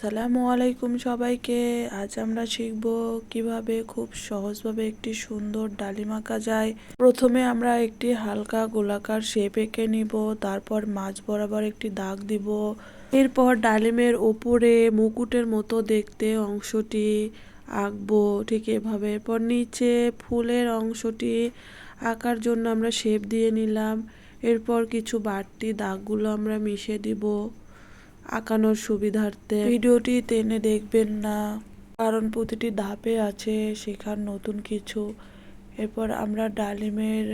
সালামু আলাইকুম সবাইকে। আজ আমরা শিখব কীভাবে খুব সহজভাবে একটি সুন্দর ডালিম আঁকা যায়। প্রথমে আমরা একটি হালকা গোলাকার শেপ এঁকে নিব, তারপর মাঝ বরাবর একটি দাগ দিব। এরপর ডালিমের ওপরে মুকুটের মতো দেখতে অংশটি আঁকবো ঠিক এভাবে। এরপর নিচে ফুলের অংশটি আঁকার জন্য আমরা শেপ দিয়ে নিলাম। এরপর কিছু বাড়তি দাগগুলো আমরা মিশে দিব। আঁকানোর সুবিধার্থে। ভিডিওটি টেনে দেখবেন না কারণ প্রতিটি ধাপে আছে শেখার নতুন কিছু। এরপর আমরা ডালিমের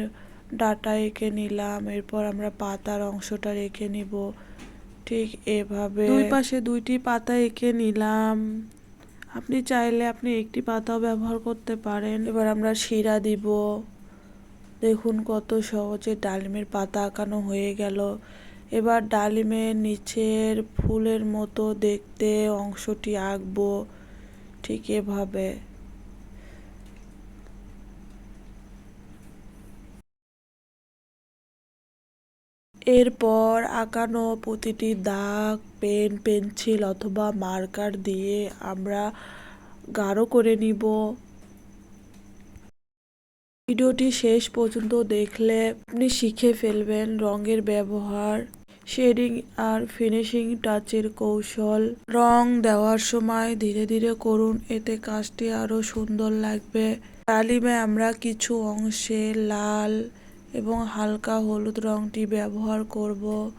ডাটা এঁকে নিলাম এরপর আমরা পাতার অংশটা রেখে নিব। ঠিক এভাবে। দুই পাশে দুইটি পাতা এঁকে নিলাম। আপনি চাইলে আপনি একটি পাতাও ব্যবহার করতে পারেন। এবার আমরা শিরা দিব। দেখুন কত সহজে ডালিমের পাতা আঁকানো হয়ে গেল। এবার ডালিমের নিচের ফুলের মতো দেখতে অংশটি আঁকবো ঠিক এভাবে। এরপর আঁকানো প্রতিটি দাগ, পেন, পেন্সিল অথবা মার্কার দিয়ে আমরা গাঢ় করে নিব। ভিডিওটি শেষ পর্যন্ত দেখলে আপনি শিখে ফেলবেন রঙের ব্যবহার। শেডিং আর ফিনিশিং টাচের কৌশল। রং দেওয়ার সময় ধীরে ধীরে করুন, এতে কাজটি আরও সুন্দর লাগবে। তালিমে আমরা কিছু অংশে লাল এবং হালকা হলুদ রংটি ব্যবহার করব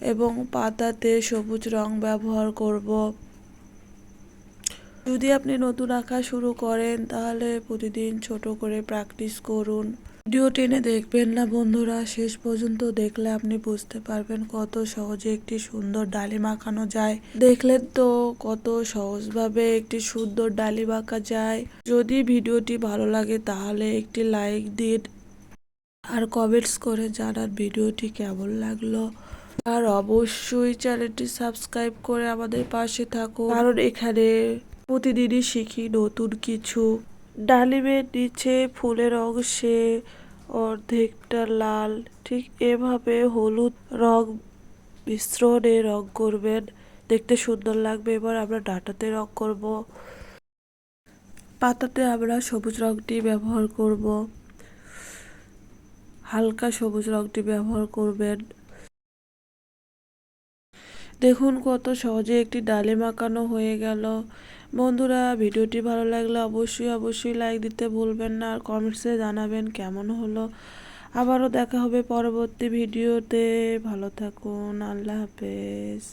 এবং পাতাতে সবুজ রং ব্যবহার করব। যদি আপনি নতুন আঁকা শুরু করেন, তাহলে প্রতিদিন ছোট করে প্র্যাকটিস করুন। ভিডিও টেনে দেখবেন না বন্ধুরা, শেষ পর্যন্ত দেখলে আপনি বুঝতে পারবেন কত সহজে একটি সুন্দর ডালি মাখানো যায়। দেখলেন তো কত সহজভাবে একটি সুন্দর ডালি আঁকা যায়। যদি ভিডিওটি ভালো লাগে তাহলে একটি লাইক দিন। আর কমেন্টস করে জানার ভিডিওটি কেমন লাগল। আর অবশ্যই চ্যানেলটি সাবস্ক্রাইব করে আমাদের পাশে থাকুন। কারণ এখানে প্রতিদিনই শিখি নতুন কিছু। ডালিমের নিচে ফুলের অংশে অর্ধেকটা লাল। ঠিক এভাবে হলুদ রং মিশ্রণে রং করবেন। দেখতে সুন্দর লাগবে। এবার আমরা ডাটাতে রং করব। পাতাতে আমরা সবুজ রংটি ব্যবহার করব। হালকা সবুজ রংটি ব্যবহার করবেন। দেখুন কত সহজে একটি ডালে মাখানো হয়ে গেল। বন্ধুরা, ভিডিওটি ভালো লাগলে অবশ্যই অবশ্যই লাইক দিতে ভুলবেন না আর কমেন্টসে জানাবেন কেমন হলো। আবারও দেখা হবে পরবর্তী ভিডিওতে। ভালো থাকুন, আল্লাহ হাফেজ।